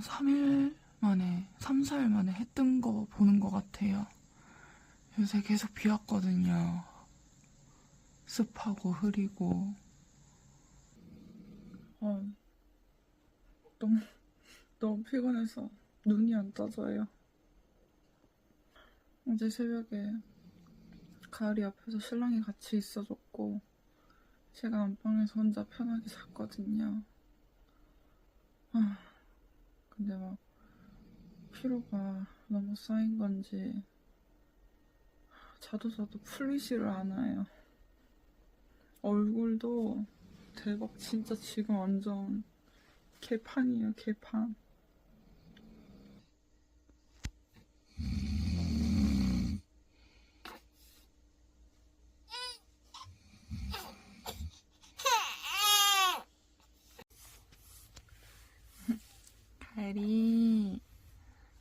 한 3일 만에, 3, 4일 만에 해 뜬 거 보는 것 같아요. 요새 계속 비 왔거든요. 습하고 흐리고. 어, 너무, 너무 피곤해서 눈이 안 떠져요. 어제 새벽에 가을이 앞에서 신랑이 같이 있어줬고, 제가 안방에서 혼자 편하게 잤거든요. 아, 근데 막 피로가 너무 쌓인 건지 자도 자도 풀리지를 않아요. 얼굴도 대박 진짜 지금 완전 개판이에요 개판. 가을이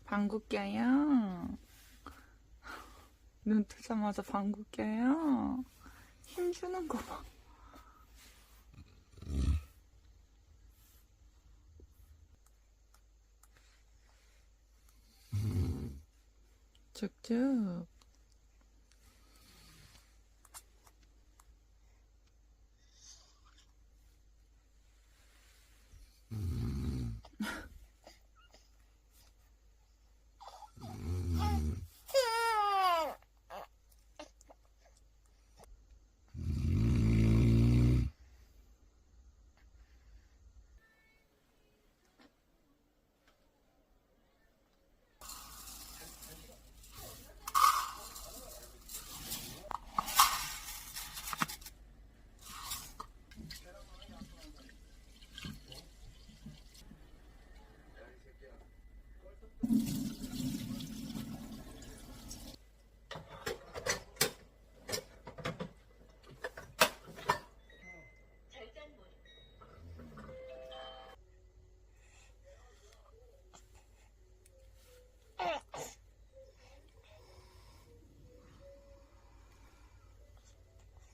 방구 껴요. 눈 뜨자마자 방구 껴요. 힘주는 거 봐. 쭉쭉.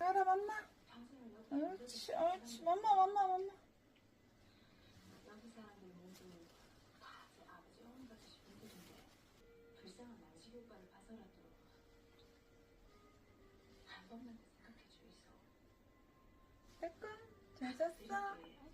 가라 만나. 옳지 옳지 맘마 맘마 맘마. 잤어.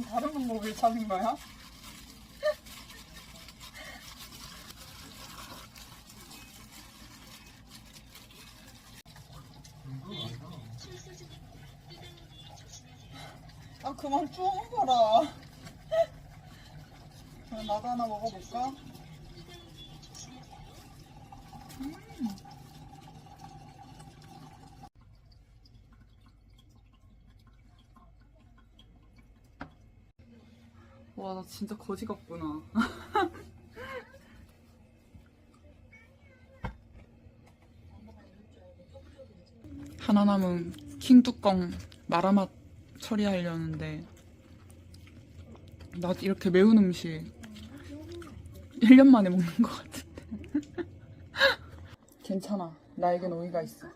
다른 방법을 찾은 거야? 아 그만 좀 봐라. 그럼 나도 하나 먹어볼까? 와, 나 진짜 거지 같구나. 하나 남은 킹 뚜껑 마라맛 처리하려는데 나 이렇게 매운 음식 1년 만에 먹는 것 같은데. 괜찮아. 나에겐 오이가 있어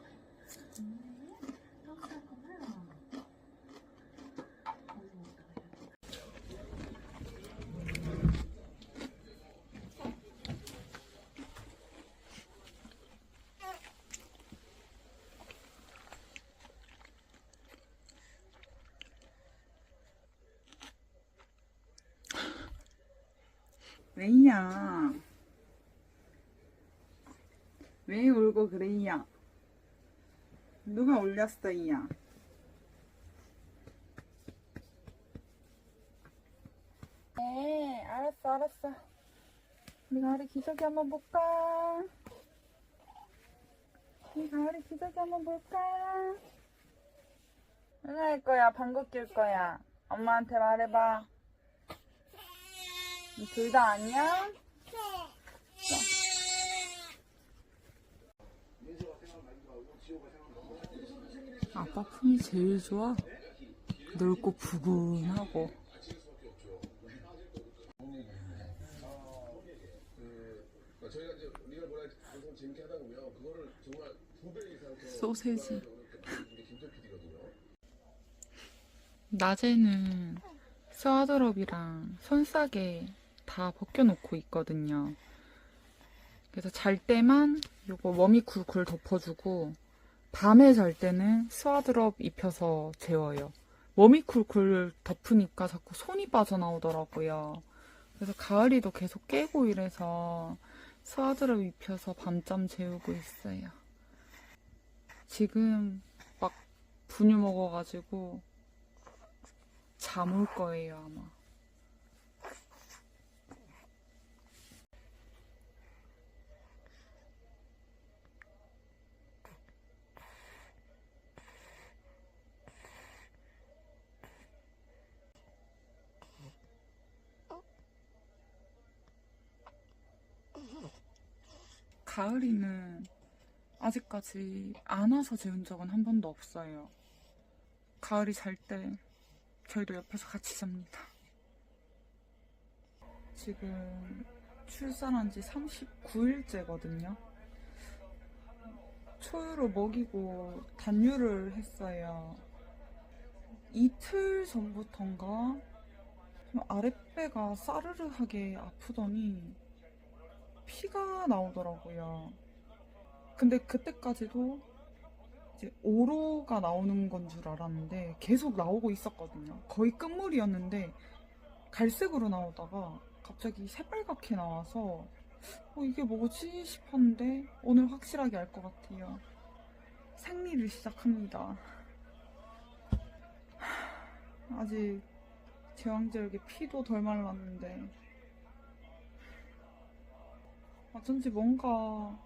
왜이야 왜 울고 그래이야? 누가 올렸어 이야? 네 알았어 알았어. 우리 가을이 기저귀 한번 볼까? 우리 가을이 기저귀 한번 볼까? 누가 할 거야 방귀 낄 거야. 엄마한테 말해봐 둘다 안녕? 아빠 품이 제일 좋아. 넓고 부근하고. 소세지. 낮에는 스와드럽이랑 손싸개 다 벗겨놓고 있거든요. 그래서 잘 때만 요거 머미쿨쿨 덮어주고 밤에 잘 때는 스와드럽 입혀서 재워요. 머미 쿨쿨 덮으니까 자꾸 손이 빠져나오더라고요. 그래서 가을이도 계속 깨고 이래서 스와드럽 입혀서 밤잠 재우고 있어요. 지금 막 분유 먹어가지고 잠 올 거예요, 아마. 가을이는 아직까지 안아서 재운 적은 한 번도 없어요. 가을이 잘 때 저희도 옆에서 같이 잡니다. 지금 출산한 지 39일째거든요. 초유로 먹이고 단유를 했어요. 이틀 전부턴가 좀 아랫배가 싸르르하게 아프더니 피가 나오더라고요. 근데 그때까지도 이제 오로가 나오는 건 줄 알았는데 계속 나오고 있었거든요. 거의 끝물이었는데 갈색으로 나오다가 갑자기 새빨갛게 나와서 어, 이게 뭐지 싶었는데 오늘 확실하게 알 것 같아요. 생리를 시작합니다. 하, 아직 제왕절개 피도 덜 말랐는데 어쩐지 뭔가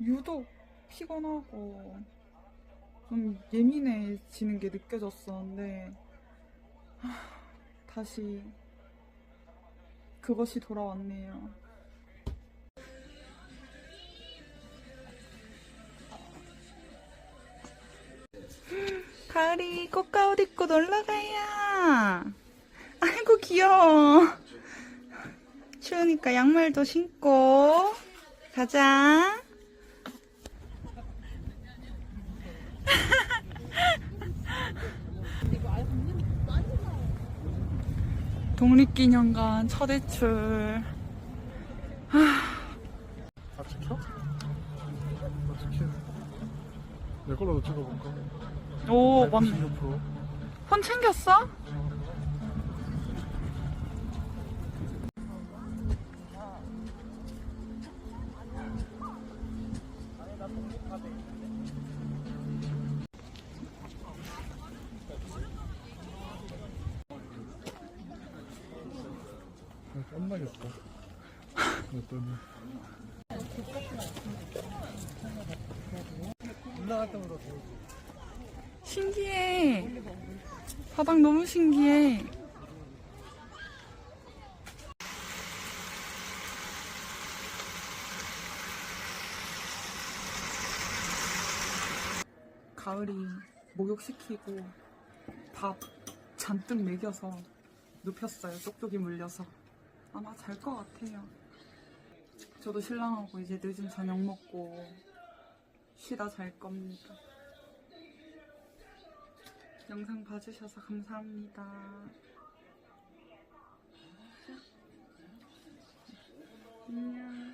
유독 피곤하고 좀 예민해지는 게 느껴졌었는데 하, 다시 그것이 돌아왔네요. 가을이 꽃가옷 입고 놀러 가요. 아이고 귀여워. 추우니까 양말도 신고 가자. 독립기념관 첫 외출. 다 찍혀? 어떻게? 내 걸로도 찍어볼까? 오, 맞네. 96%. 폰 챙겼어? 올라갈 때마다 더 신기해. 바닥 너무 신기해. 가을이 목욕시키고 밥 잔뜩 먹여서 눕혔어요. 쪽쪽이 물려서. 아마 잘 것 같아요. 저도 신랑하고 이제 늦은 저녁 먹고 쉬다 잘 겁니다. 영상 봐주셔서 감사합니다. 안녕.